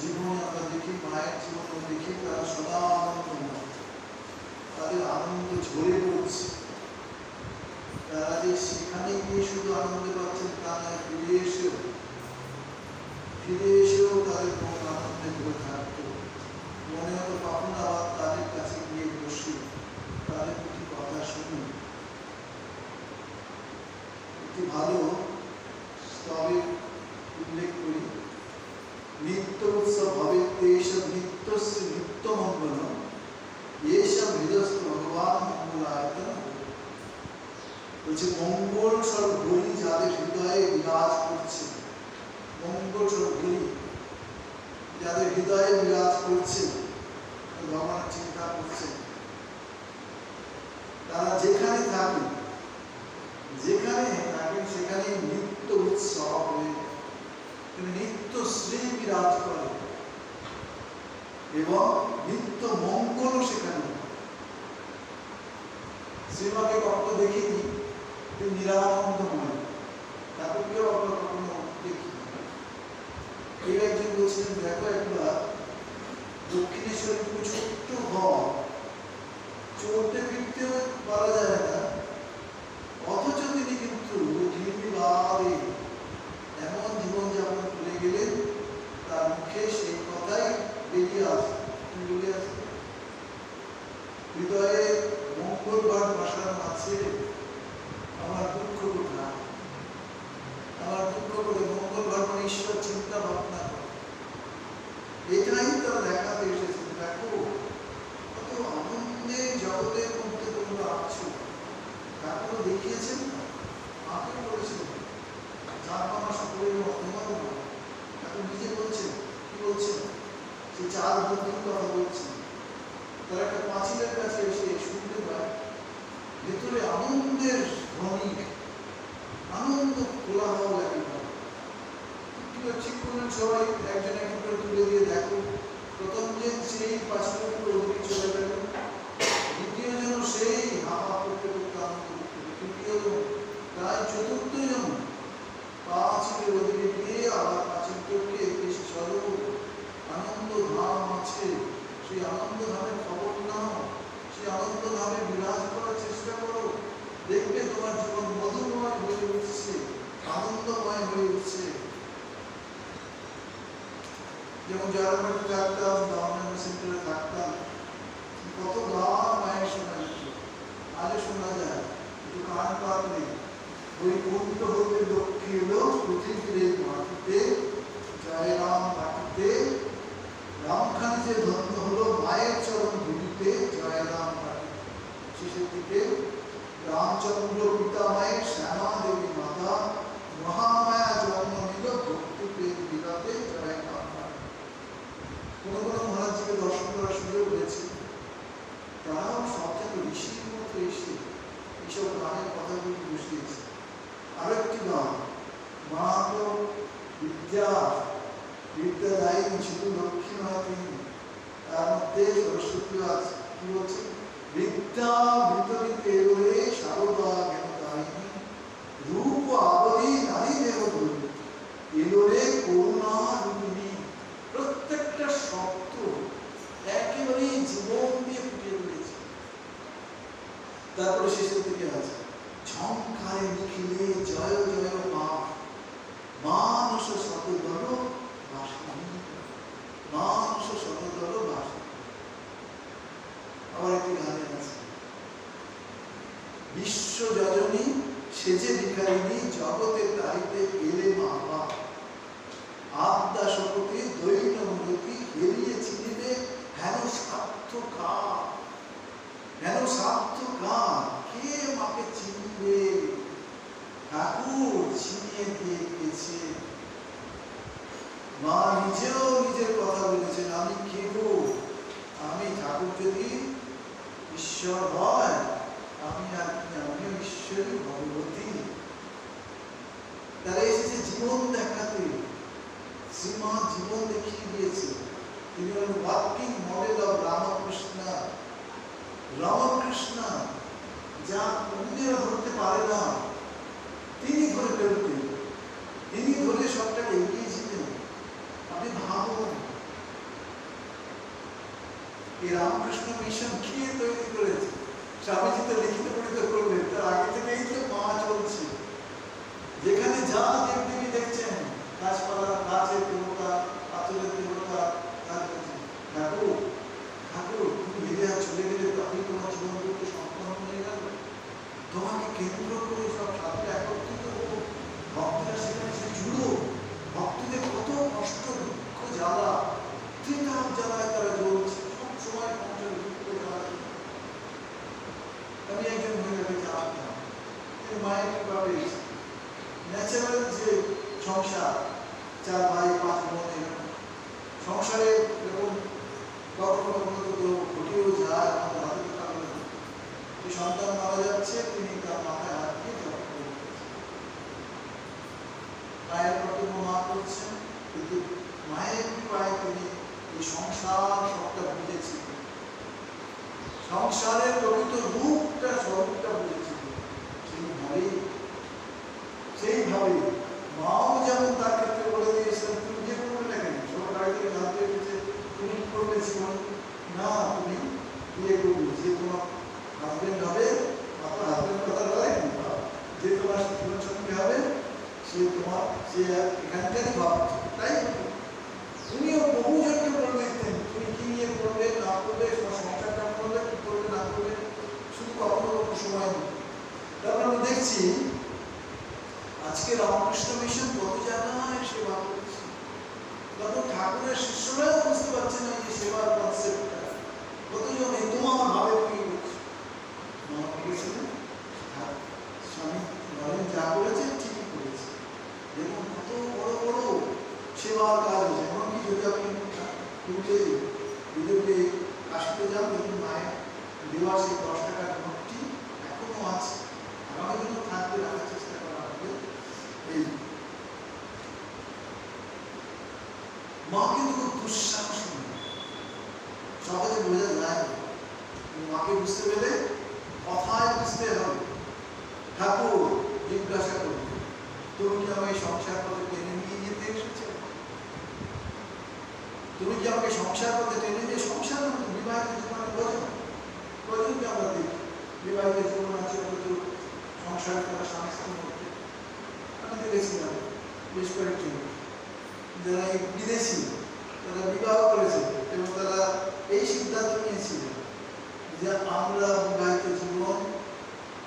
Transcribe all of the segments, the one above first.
জীবনে আমরা দেখি মায়ের জীবনে দেখি তারা সদা আনন্দময় তাদের আনন্দ ঝরে পড়ছে তারা যে সেখানে গিয়ে শুধু আনন্দ পাচ্ছেন তা ফিরে এসেও ফিরে এসেও তাদের মন আনন্দে ভরে থাকতো মনে হতো কখন আবার তাদের কাছে গিয়ে বসি তাদের প্রতি কথা শুনি একটি ভালো স্তবে উল্লেখ করি নিত্য উৎসব হবে তেষব নিত্যস্য নিত্য মঙ্গল এসব হৃদস্ত ভগবান মঙ্গলায়তন বলছে মঙ্গল সব বলি যাদের হৃদয়ে বিরাজ করছে। মঙ্গল সব বলি যাদের হৃদয়ে বিরাজ করছে ভগবান চিন্তা করছে তারা যেখানে থাকেন যেখানে থাকেন সেখানে নিত্য উৎসব হয়ে নিত্য শ্রী বিরাজ করে এবং নিত্য মঙ্গলও সেখানে। শ্রীমাকে কখনো দেখিনি নিরানন্দময় ঠাকুরকেও আমরা কখনো দেখি এই একজন বলছিলেন দেখো একবার, দক্ষিণেশ্বরে খুব ছোট্ট ঘর চলতে ফিরতেও পারা যায় না। অথচ তিনি কিন্তু নির্বিবাদে এমন জীবনযাপন করে গেলেন, তার মুখে সেই কথাই বেরিয়ে আসে। বলে আসে? হৃদয়ে মঙ্গলবার ভাষার আছে আমার দুঃখ কোথায় আমার দুঃখ করে মঙ্গলবার মানে ঈশ্বর চিন্তা ভাবনা এটাই তারা দেখাতে এসেছে। দেখো, কত আনন্দে জগতের মধ্যে তোমরা আছো। ঠাকুর দেখিয়েছেন না মাকে বলেছেন। চার মাস করে অভিমান এখন নিজে বলছেন, কি বলছেন? সে চার বন্ধুর কথা বলছেন তারা একটা পাঁচিলের কাছে এসে শুনতে পায়। ভেতরে আনন্দের ধ্বনি। আনন্দ কোলাহল একেবারে ঠিক করলেন সবাই, একজন একজন করে তুলে দিয়ে দেখো। প্রথম দিন সেই উপর ওদিকে চলে গেল। দ্বিতীয় জন সেই হাহা করতে করতে আনন্দ তৃতীয় জন প্রায় চতুর্থ জন পাঁচিলের ওদিকে গিয়ে আবার পাঁচিলকে এসে চলো। আনন্দ ধাম আছে। সেই আনন্দ ধামের খবর নাও। সেই আনন্দ ধামে বিরাজ করার চেষ্টা করো। দেখবে তোমার জীবন মধুময় হয়ে উঠছে আনন্দময় হয়ে উঠছে। যেমন যারা আমরা থাকতাম গভর্নমেন্ট সেন্টারে থাকতাম কত গান মায়ের শোনা যেত আজও শোনা যায় একটু কান পাতলে ওই কুণ্ঠ হতে লক্ষ্মী এলো পৃথিবীর মাটিতে জয় রাম মাটিতে রামখানি যে ধন্য হলো মায়ের চরণ ধুলিতে জয় রাম মাটি শেষের দিকে রামচন্দ্র পিতা মায়ের শ্যামা দেবী মাতা মহামায়া জন্ম নিল ভক্তি প্রেম বিলাতে জয় রাম মাটি কোনো কোনো মহারাজজিকে দর্শন করার সুযোগ হয়েছে তারাও সবথেকে ঋষির মতো এসে এইসব গানের কথাগুলি বসিয়েছে আরও একটি গান মা তো বিদ্যা বিদ্যাদায়ী শুধু লক্ষ্মী নয় তিনি তার মধ্যে সরস্বতী আছে কি বলছে? বিদ্যা বিতরিতে রয়ে সারদা জ্ঞানদায়িনী, রূপ নারী এলোরে করুণা রূপিণী, প্রত্যেকটা শব্দ একেবারেই জীবন দিয়ে ফুটিয়ে তুলেছে। তারপরে শেষের দিকে আছে ঝঙ্কারে নিখিলে জয় জয় মা মানুষ বাসিনী মানুষ আমার একটি গানের আছে। বিশ্ব যজনী সেজে বিকারিণী জগতে তারিতে গেলে মা মা আত্মা শপথে দৈন মূর্তি হেরিয়ে চিনিবে হেন স্বার্থ কার? হেন স্বার্থ কার? কে মাকে চিনবে? ঠাকুর চিনিয়ে দিয়ে গেছে। মা নিজেও নিজের কথা বলেছেন, আমি কেবল, আমি ঠাকুর যদি ঈশ্বর হয় আমি কি আমি ঈশ্বরী ভগবতী তারা এসেছে জীবন দেখাতে শ্রীমা জীবন দেখিয়ে দিয়েছে তিনি হলেন working model of Ramakrishna Ramakrishna যা অন্যেরা ধরতে পারে না, তিনি ধরে বেরোতেন। তিনি ধরে সবটাকে এগিয়েছিলেন আপনি ভাবুন এই রামকৃষ্ণ মিশন কে তৈরি করেছে? স্বামীজি তো লিখিত পড়িত করলেন, তার আগে থেকেই তো মা চলছে। যেখানে যা দেবদেবী দেখছেন, গাছপালা, গাছের দেবতা, পাথরের দেবতা ঠাকুর ঠাকুর, তুমি আর চলে গেলে তবেই তোমার জীবন করতে সম্পন্ন হয়ে গেল তোমাকে কেন্দ্র করে সব সাথীরা একত্রিত হব। ভক্তরা সেখানে সে জুড়ো ভক্তদের কত কষ্ট দুঃখ জ্বালা ত্রিতাপ জ্বালায় তারা জ্বলছে সব সময় কষ্টের দুঃখ জ্বালা আমি একজন মহিলাকে জানতাম ন্যাচারাল যে সংসার, চার ভাই, পাঁচ বোন সংসারে ঘটেও যায় সন্তান মারা যাচ্ছে, তিনি তার মাথায় হাত দিয়ে মায়ের কর্তব্য মা করছেন? কিন্তু মায়ের কৃপায় তিনি এই সংসার সবটা বুঝেছিলেন সংসারের প্রকৃত রূপটা, স্বরূপটা বুঝেছিলেন সেইভাবে সেইভাবে মাও যেমন তার ক্ষেত্রে বলে দিয়েছিলেন তুমি যে করবে না কেন বাড়ি থেকে জানতে এসেছে তুমি করবে জীবন না তুমি বিয়ে করবে যে তোমার হাজবেন্ড হবে আপনার হাজবেন্ড কথা বলে যে তোমার জীবন সঙ্গী হবে সে তোমার সে এখানকারই ভাবছে তাই উনিও বহুজনকে বলে তুমি কি নিয়ে করবে না করবে তোমার সংসার কেমন করবে কি করবে না করবে শুধু কখনো সময় দিত তারপর আমরা দেখছি আজকে রামকৃষ্ণ মিশন কত জায়গায় সেবা করছে। তখন ঠাকুরের শিষ্যরাও বুঝতে পারছে না যে সেবার কনসেপ্টটা কতজন এই তোমার ভাবে কি করছে মা হ্যাঁ, স্বামী বলেন যা করেছে ঠিকই করেছে। দেখুন কত বড় বড় সেবার কাজ হয়েছে। এমনকি যদি আপনি পুরুতে বিদেশে কাশিতে যান দেখুন মায়ের দেওয়া সেই দশ টাকার নোটটি এখনও আছে আগামী দিনও থাকবে রাখার চেষ্টা করা হবে এই মা কিন্তু দুঃসাহস সহজে যায়, মাকে বুঝতে পেলে কথায় বুঝতে হবে। ঠাকুর, জিজ্ঞাসা করবে তুমি কি আমাকে সংসার পথে টেনে নিয়ে যেতে তুমি কি আমাকে সংসার পথে টেনে নিয়ে সংসার বিবাহিত জীবনে বোঝো বোঝো কি আমরা দেখি? বিবাহিত জীবন আছে সংসার করা স্বামী মধ্যে। দেখেছিলাম বেশ কয়েকজন যারা বিদেশি, তারা বিবাহ করেছে এবং তারা এই সিদ্ধান্ত নিয়েছিল যে আমরা বিবাহিত জীবন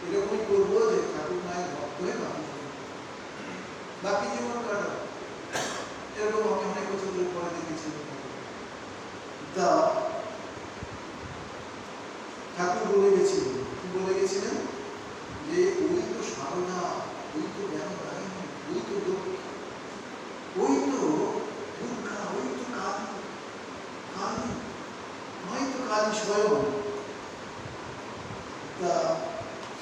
এরকমই করব যে ঠাকুর মায়ের ভক্ত হয়ে বাকি বাকি জীবন কাটাবো। এরকম আমি অনেক বছর ধরে পরে দেখেছি। তা ঠাকুর বলে গেছিল কি বলে গেছিলেন? যে, ওই তো সারদা, ওই তো জ্ঞান ওই তো লক্ষ্মী ওই তো দুর্গা ওই তো কালী কালী নয় তো কালী স্বয়ং তা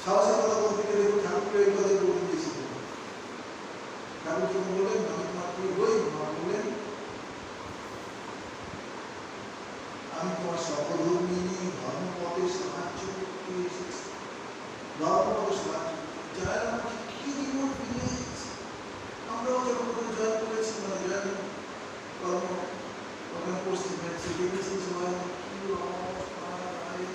সাহসের কথা বলতে গেলে ঠাকুর এই কথা বলে দিয়েছিলেন ঠাকুর যখন বললেন আমি তোমার তুই বই মা বললেন আমি তোমার সহধর্মিনী ধর্মপথে সাহায্য করতে এসেছি ধর্মপথে সাহায্য করতে। যারা আমাকে কি জীবন ফিরে এসেছে আমরাও যখন ওখানে জয়েন করেছি মানে জয়েন কর্ম ওখানে পরিস্থিতি হয়েছে দেখেছি সবাই কি অবস্থা, আরে,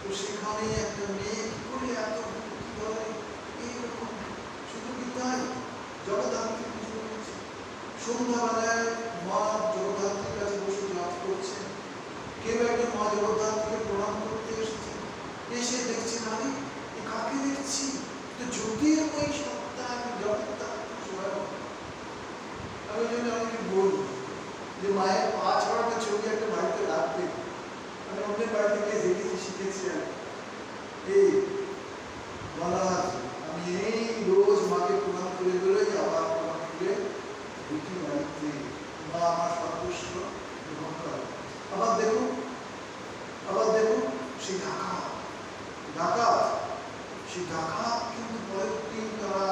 তো সেখানে একটা মেয়ে কি করে এত ভক্তি করে এইরকম শুধু কি তাই জগদ্ধাত্রী পুজো করেছে সন্ধ্যাবেলায় মায়ের পা ছড়াটা ছবি একটা বাড়িতে রাখবে। আমি অন্যের বাড়িতে গিয়ে দেখেছি, শিখেছি আমি। বলা আমি এই রোজ মাকে প্রণাম করে বেরোই, আবার প্রণাম করে রুটি বাড়িতে মা আমার সর্বস্ব গ্রহণ করে। আবার দেখুন আবার দেখুন সেই ঢাকা। ঢাকা সেই ঢাকা কিন্তু পরের তারা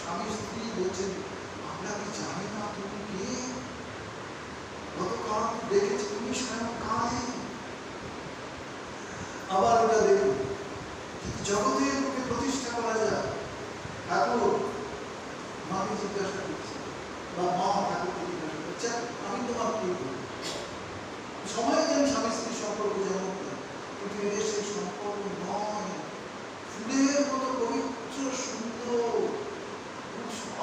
স্বামী স্ত্রী বলছেন, আমরা কি জানি না তুমি কে? গতকাল দেখেছি তুমি স্বয়ং কালে আবার ওটা দেখুন জগতের প্রতিষ্ঠা করা যায়, ঠাকুর, মাকে জিজ্ঞাসা বা মা ঠাকুরকে জিজ্ঞাসা করছে আমি তোমার কি করি সময় যেন স্বামী স্ত্রী সম্পর্ক যেমন কিন্তু এদের সেই সম্পর্ক নয়। ফুলের মতো পবিত্র, সুন্দর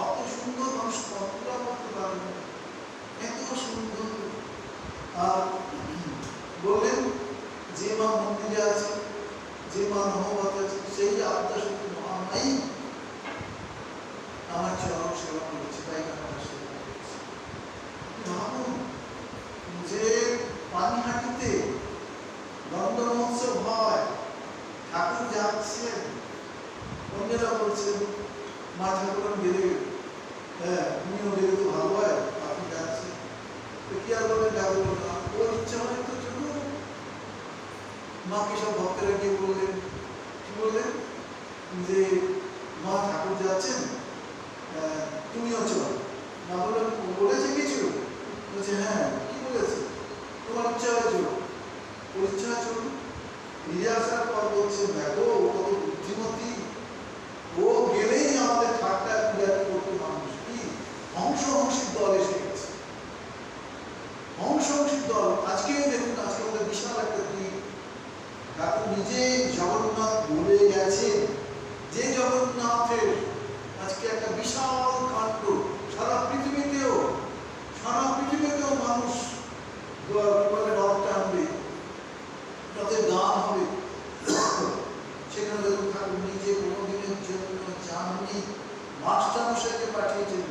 অত সুন্দর মানুষ কল্পনা করতে পারবে না। এত সুন্দর। আর বললেন, যে মা মন্দিরে আছে, যে মা নহবত আছে, সেই আত্মা শক্তি মহামাই আমার চরম সেবা করেছে, তাই আমার সেবা করেছে ভাবুন যে পানিহাটিতে দণ্ড মহোৎসব হয় ঠাকুর যাচ্ছেন অন্যেরা বলছেন মা ঠাকুর গেলে। হ্যাঁ তুমিও গেলে তো ভালো হয় আপনি যাচ্ছেন তো কি আর বলবেন যাব ওর ইচ্ছা হয় তো চলুন। মাকে সব ভক্তরা গিয়ে বললেন কি বললেন? যে মা ঠাকুর যাচ্ছেন আহ, তুমিও চলো। না বললেন বলেছে কিছু বলছে হ্যাঁ কি বলেছে? তোমার ইচ্ছা হয় চলো ওর ইচ্ছা হয় ফিরে আসার পর বলছে দেখো কত বুদ্ধিমতী ও গেলেই আমাদের ঠাট্টা বিরাট করতে মানুষ কি? অংশ অংশীর দল এসে গেছে। অংশ অংশীর দল, আজকেই দেখুন আজকে আমাদের বিশাল একটা দিন ঠাকুর নিজে জগন্নাথ বলে গেছেন যে জগন্নাথের আজকে একটা বিশাল কাণ্ড সারা পৃথিবীতেও সারা পৃথিবীতেও মানুষ দ- কি বলে রথ টানবে রথের গান হবে সেখানে দেখুন ঠাকুর নিজে কোনোদিনের জন্য যাননি মাস্টারমশাইকে পাঠিয়েছেন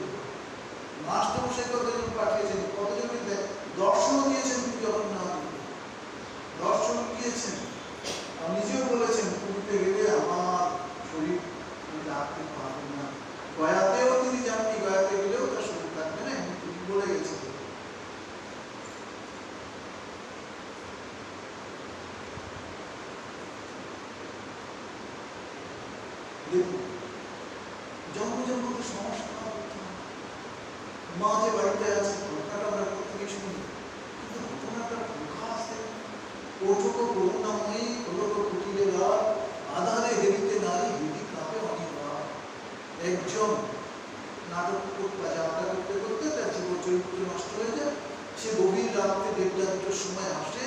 মাস্টারমশাই কতজন পাঠিয়েছেন কতজনকে দে- দর্শন দিয়েছেন তিনি জগন্নাথ দর্শন দিয়েছেন আর নিজেও বলেছেন পুরীতে গেলে আমার শরীর আমি রাখতে পারব না গয়াতেও তিনি যাননি গয়াতে গেলেও তার শরীর থাকবে না এমনি তিনি বলে গেছেন দেখুন জন্ম জন্ম তো সমস্যা মা যে বাড়িতে আছে ঘটনাটা আমরা প্রত্যেকে শুনি। কিন্তু ঘটনাটা প্রকাশ দেয় ওঠোকো করুণাময়ী খোলকো কুটিলে দ্বার আধারে হেরিতে নারী হিদি কাঁপে অনিবার একজন নাটক করতে যাত্রা করতে করতে তার জীবন চরিত্র নষ্ট হয়ে যায়, সে গভীর রাত্রে দেড়টা দুটোর সময় আসে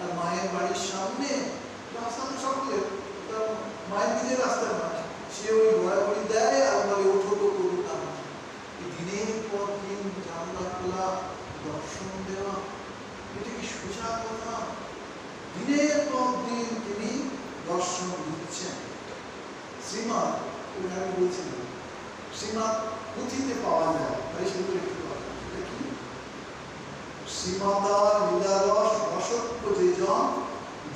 আর মায়ের বাড়ির সামনে, রাস্তা তো সকলের মায়ের নিজের রাস্তার মাঠ। সে ওই দেয় দিনের পর দিন জানলা খোলা, দর্শন দেওয়া, এটা কি সোজা কথা? দিনের পর দিন তিনি দর্শন দিচ্ছেন। ওই আমি বলছিলাম পুঁথিতে পাওয়া যায়, তাই সেগুলো একটু কি? শ্রীমাতা লীলারস রসত্ব যে জন,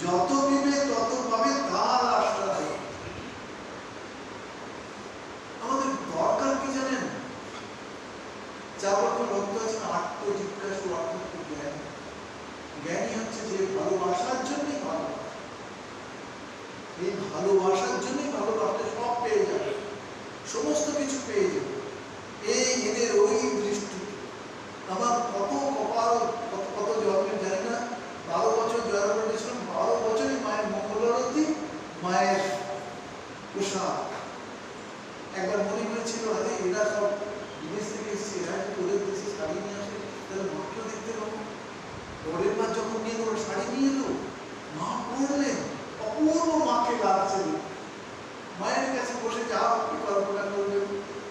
যত বিবে তত পাবে তার আশ্বাস আমাদের দরকার কি জানেন চার রকম ভক্ত আছেন আত্মজিজ্ঞাসু আত্মজ্ঞ জ্ঞান জ্ঞানী হচ্ছে যে ভালোবাসার জন্যই ভালোবাসে এই ভালোবাসার জন্যই ভালোবাসতে সব পেয়ে যাবে। সমস্ত কিছু পেয়ে যাবে। এই এদের ওই দৃষ্টি। আমার কত কপাল, কত কত জন্মের জানি না বারো বছর জয়ের করেছিলাম বারো বছরই মায়ের মঙ্গলারতি মায়ের প্রসাদ। একবার মনে হয়েছিল, আরে, এরা সব বিদেশ থেকে এসছে, এরা যদি ওদের দেশে শাড়ি নিয়ে আসে? তাহলে মাকেও দেখতে পাবো। পরের বার যখন নিয়ে গেলো শাড়ি নিয়ে এলো, মা পড়লেন অপূর্ব মাকে লাগছে মায়ের কাছে বসে যা আপনি কল্পনা করবেন,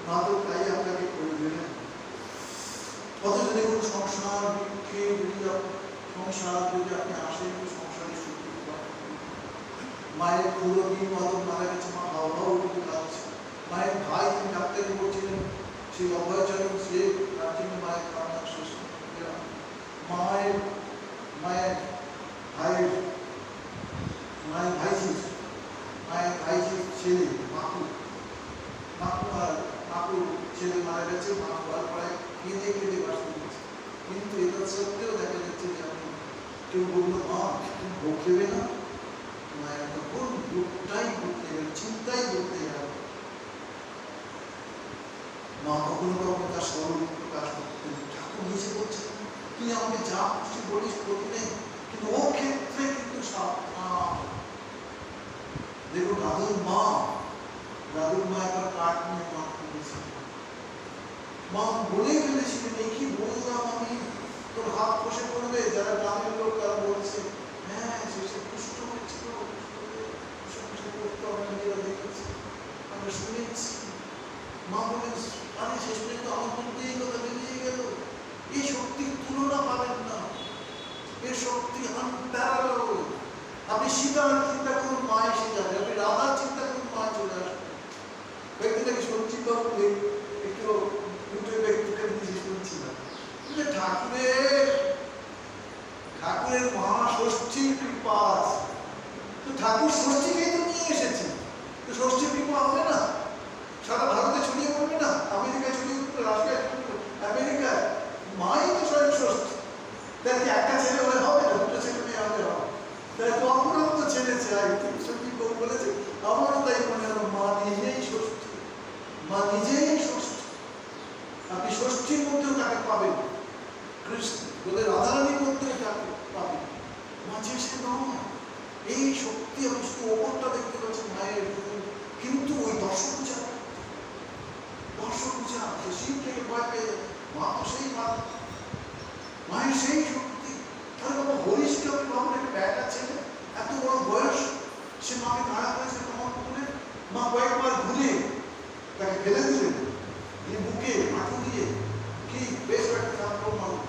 মা তাই আপনাকে করে দেবেন। অথচ দেখুন সংসার বৃক্ষে সংসার যদি আপনি আসেন সংসারে সুখ মায়ের পুরো দিন মদন মারা গেছে, মা হাও হাও উঠে কাঁদছে মায়ের ভাই তিনি ডাক্তারি করছিলেন সেই অভয়চরণ সে, তার জন্য মায়ের কান্না শেষ মায়ের মায়ের ভাইয়ের মায়ের ভাইজি মায়ের ভাইজির ছেলে মাকু মাকু আর মাকু ছেলে মারা গেছে মা হওয়ার পরে কেঁদে কেঁদে বাস করেছে কিন্তু এটা সত্ত্বেও দেখা যাচ্ছে যে আমি কেউ বলল মা তুমি ভোগ দেবে না মায়ের তখন দুঃখটাই ঘুরতে গেল চিন্তাই ঘুরতে গেল মা কখনো কখনো তার স্বরূপ প্রকাশ করতেন ঠাকুর নিজে বলছেন তুই আমাকে যা খুশি বলিস করি কিন্তু ও ক্ষেত্রে দেখুন দাদুর মা দাদুর মা একবার কাঠ নিয়ে মা করেছে মা বলেই ফেলেছিলেন এই কি বললাম আমি তোর হাত কষে পড়বে যারা গ্রামের লোক তারা বলছে হ্যাঁ সে সে পুষ্ট হয়েছিল আমরা দেখেছি আমরা শুনেছি মা বলেন আরে শেষ পর্যন্ত আমার মধ্যে এই কথা বেরিয়ে গেল এই শক্তির তুলনা পাবেন না। এর শক্তি আপনি সীতার চিন্তা করুন মা এসে যাবে। আপনি রাধার চিন্তা করুন মা চলে আসবে। একটু ইউটিউবে একটু নিজে শুনছিলাম যে ঠাকুরের ঠাকুরের তো ঠাকুর ষষ্ঠীকেই তো নিয়ে এসেছে। তো ষষ্ঠীর কৃপা হবে না? সারা ভারতে ছড়িয়ে পড়বে না? আমেরিকায় ছড়িয়ে পড়বে, রাশিয়ায় আমেরিকায় মাই তো ষষ্ঠী দেখ একটা ছেলে হলে হবে না দুটো ছেলে মেয়ে হলে হবে কখনো তো ছেলে চাই তুমি সত্যি বউ বলেছে আমারও মনে হলো মা নিজেই ষষ্ঠী মা নিজেই ষষ্ঠী আপনি ষষ্ঠীর মধ্যেও তাকে পাবেন কৃষ্ণ বলে রাধারানীর মধ্যেও তাকে পাবেন মাঝে সে নয় এই শক্তি আপনি শুধু ওপরটা দেখতে পাচ্ছেন মায়ের কিন্তু ওই দর্শন পূজা দর্শন পূজা সে শিব থেকে ভয় পেয়ে মা তো সেই মা মায়ের সেই শক্তি তাহলে বাবা হরিশকে আপনি একটা ব্যাটা ছেলে এত বড় বয়স, সে মাকে তাড়া করেছে তোমার করে মা কয়েকবার ঘুরে তাকে ফেলে দিলেন দিয়ে বুকে মাথু দিয়ে, কি বেশ একটা তারপর মানুষ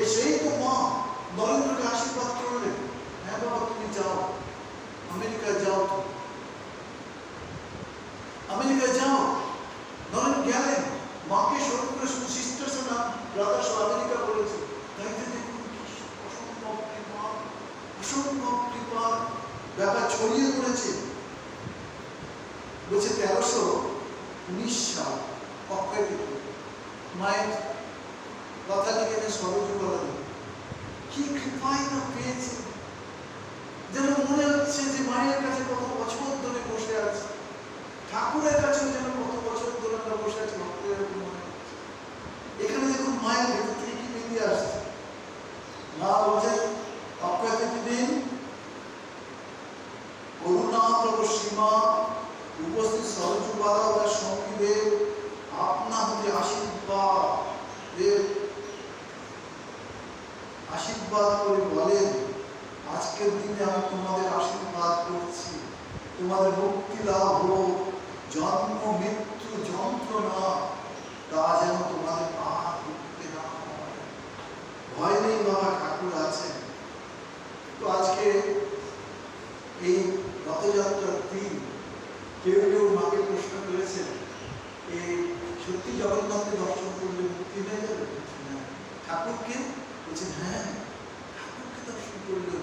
এ সেই তো মা নরেন্দ্রকে আশীর্বাদ করলেন হ্যাঁ বাবা, তুমি যাও, আমেরিকায় যাও। আমেরিকায় যাও নরেন্দ্র গেলেন, মাকে স্মরণ করে শুধু সিস্টার্স না আমেরিকা বলেছে তাই তো দেখুন কি অসম্ভব কৃপা অসম্ভব কৃপা ব্যাপার ছড়িয়ে পড়েছে। বলছে তেরোশো উনিশ সাল মায়ের কথা লিখে সরজ করা কি কৃপাই না পেয়েছে। যেন মনে হচ্ছে যে মায়ের কাছে কত বছর ধরে বসে আছে। ঠাকুরের কাছেও যেন কত বছর ধরে আমরা বসে আছি ভক্তের এরকম মনে হচ্ছে। এখানে দেখুন মায়ের ভেতর থেকে কি বেরিয়ে আসছে মা বলছে অক্ষয় দিন করুণা প্রভু সীমা উপস্থিত সরজুবালা ও তার সঙ্গীদের আপনা হতে আশীর্বাদ এর আশীর্বাদ করে বলেন, আজকের দিনে আমি তোমাদের আশীর্বাদ করছি। তোমাদের মুক্তি লাভ হোক, জন্ম, মৃত্যু যন্ত্রণা, তা যেন তোমাদের ঢুকতে না ভয় নেই বাবা, ঠাকুর আছেন। তো আজকে এই রথযাত্রার দিন কেউ কেউ মাকে প্রশ্ন করেছেন এই সত্যি জগন্নাথকে দর্শন করলে মুক্তি হয়ে যাবে। ঠাকুরকে বলছেন হ্যাঁ ঠাকুরকে দর্শন করলে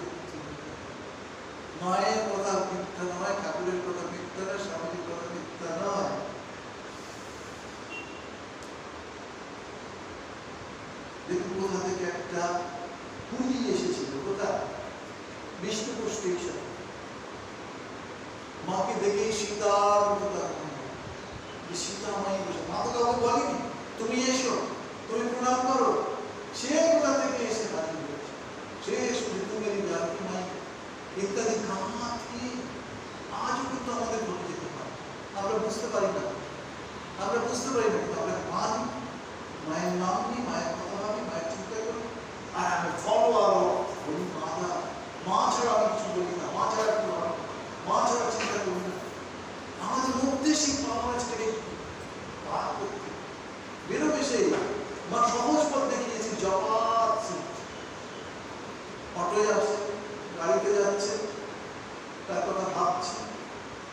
মায়ের কথা মিথ্যা নয়, ঠাকুরের কথা মিথ্যা নয়, স্বামীর কথা মিথ্যা নয়। দেখুন, কোথা থেকে একটা পুঁজি এসেছিল, কোথায়? বিষ্ণুপুর স্টেশন মাকে দেখেই সীতার মতো সীতা মাই বসে, মা তো কাউকে বলেনি। তুমি এসো, তুমি প্রণাম করো। সে কোথা থেকে এসে হয়েছে সে শুধু তুমি জানকি মাই ইত্যাদি গাঁথি আজও কিন্তু আমাদের ঘটে যেতে পারে আমরা বুঝতে পারি না আমরা বুঝতে পারি না আমরা মানি মায়ের নাম নিই মায়ের কথা ভাবি মায়ের চিন্তা করি আর আমি ফলোয়ার বলি মাতা মা ছাড়া আমি কিছু বলি না মা ছাড়া ভাবি মা ছাড়া চিন্তা করি না আমাদের মধ্যে সেই করতে বেরোবে সেই মা সহজ পথ দেখিয়েছে জপাত অটোয় যাচ্ছে, গাড়িতে যাচ্ছে, তার কথা ভাবছি।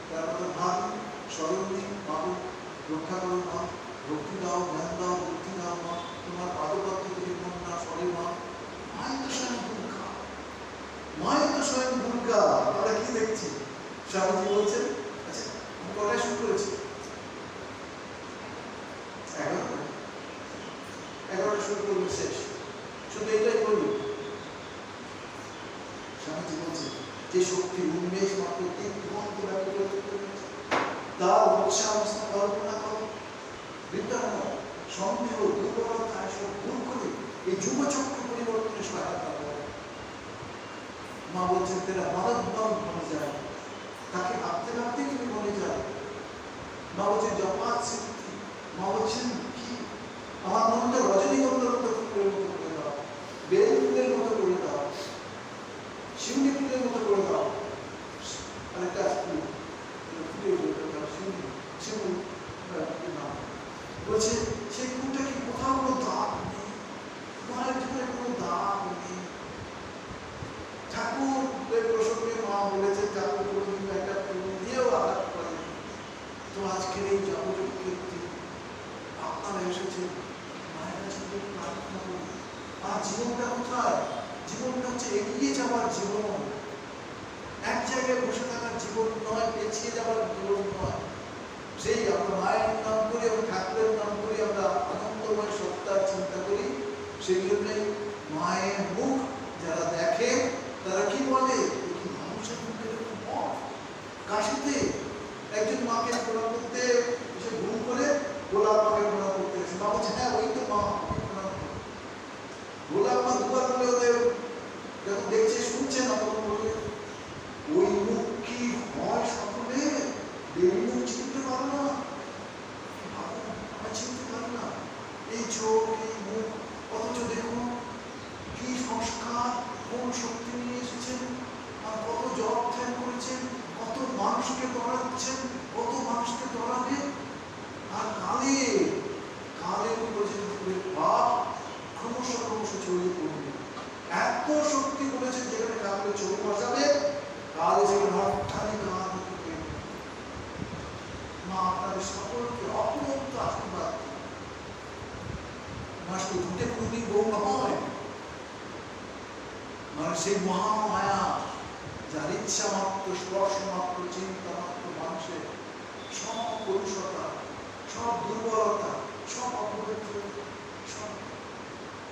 তার কথা ভাবি স্মরণ দিই ভাবো রক্ষা করো মা ভক্তি দাও জ্ঞান দাও, বুদ্ধি দাও মা, তোমার পাদপত্র থেকে মন না সরে মা, মাই তো স্বয়ং দুর্গা মাই তো স্বয়ং দুর্গা আমরা কি দেখছি? স্বামীজি বলছেন আচ্ছা আমি শুরু করেছি এগারোটা এগারোটা শুরু করব শেষ। শুধু এটাই বলি স্বামীজি বলছে যে শক্তি, উন্মেষ মাত্র তিন ঘণ্টা ব্যাপী পেরেছে তার উৎসাহস্ত কল্পনা করো। বিদ্যান্ন সন্দেহ, দুর্বলতা, এসব দূর করে এই যুবচক্র পরিবর্তনে সহায়তা করে মা বলছেন, তেরা মানববান বনে যায়। তাকে ভাবতে ভাবতে তুমি বনে যাও মা বলছেন জপাত সিদ্ধি। মা বলছেন আমার মনটা রজনীগন্ধার মতো ফুলের মতো করে দাও বেল ফুলের মতো করে দাও। শিউলি ফুলের মতো করে দাও। অনেকটা ফুল ফুলের মতো করে দাও, শিউলি শিউলি বলছে সেই ফুলটা কি কোথাও কোনো দাগ নেই মায়ের জীবনে কোনো দাগ নেই ঠাকুরের প্রসঙ্গে মা বলেছে ঠাকুর কোনোদিন একটা ফুল দিয়েও আঘাত করে তো আজকের এই জপযজ্ঞের দিন আপনারা এসেছেন মায়ের কাছে একটু প্রার্থনা করুন আর জীবনটা কোথায় জীবনটা হচ্ছে এগিয়ে যাওয়ার জীবন জায়গায় বসে থাকার জীবন নয়, পেছিয়ে যাওয়ার জীবন নয় সেই আমরা মায়ের নাম করি এবং ঠাকুরের নাম করি আমরা আনন্দময় সত্তার চিন্তা করি সেই জন্যই মায়ের মুখ যারা দেখে, তারা কি বলে মানুষের মুখের? কাশিতে একজন মাকে প্রণাম করতে এসে ভুল করে, গোলাপ মাকে প্রণাম করতে এসে মা বলছে হ্যাঁ ওই তো মা আমি প্রণাম করি।" গোলাপ মা দুবার বলে ওদের, যখন দেখছে, শুনছে না তখন বলবে ওই মুখ কি হয় সকলে দেবী মুখ চিনতে পারো না আমরা চিনতে পারি না এই চোখ এই মুখ অথচ দেখুন কি সংস্কার কোন শক্তি নিয়ে এসেছেন আর কত জব ধ্যান করেছেন কত মানুষকে দৌড়াচ্ছেন কত মানুষকে দৌড়াবে আর কালে কালে বলেছেন ভাব ক্রমশ ক্রমশ ছড়িয়ে পড়বে এত শক্তি বলেছেন যেখানে কাউকে চোখ বসাবে কালে সেখানে অট্টালি গান সকলকে অপরন্ত আশীর্বাদ দিন। মা শুধু দুটে কোনদিন বউ নয় মানে সেই মহামায়া, যার ইচ্ছা মাত্র, স্পর্শ মাত্র, চিন্তা মাত্র মানুষের সব পুরুষতা, সব দুর্বলতা, সব অপবিত্র সব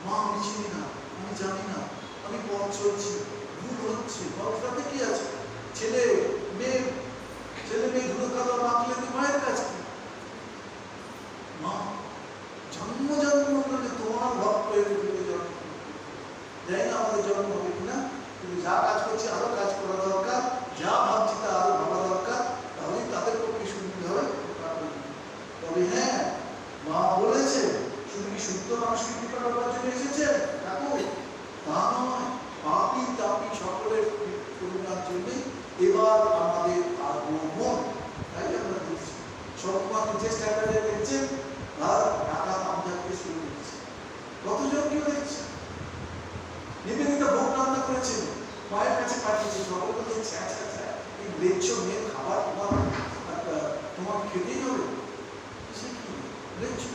মা আমি চিনি না, আমি জানি না, আমি পথ চলছি, ভুল হচ্ছে গল্পটাতে কি আছে ছেলে, মেয়ে ছেলে মেয়ে ধুলো কাদা মাখলে তো মায়ের কাছে মা জন্ম জন্ম করে তোমার ভক্ত হয়ে পৃথিবীতে জন্ম জানি না আমাদের জন্ম হবে কিনা কিন্তু যা কাজ করছি আরও কাজ করা দরকার যা ভাবছি তা আরও ভাবা দরকার তাহলেই তাদের পক্ষে সুবিধা হবে তবে হ্যাঁ মা বলেছে শুধু কি শুদ্ধ মানুষকে কৃপা করার জন্য এসেছে ঠাকুর তা নয় পাপি তাপি সকলের করুণার জন্যই এবার আমাদের আগমন তাই আমরা দেখছি সবমাত্র যে স্ট্যান্ডার্ডে দেখছেন আর টাকা আমদানিকে শুরু করছে কতজন কেউ দেখছে নিবেদিতা ভোগ রান্না করেছেন মায়ের কাছে পাঠিয়েছে সকলকে দেখছে আচ্ছা আচ্ছা এই লেচ্ছ মেয়ের খাবার তোমার আহ, তোমার খেতেই হবে সে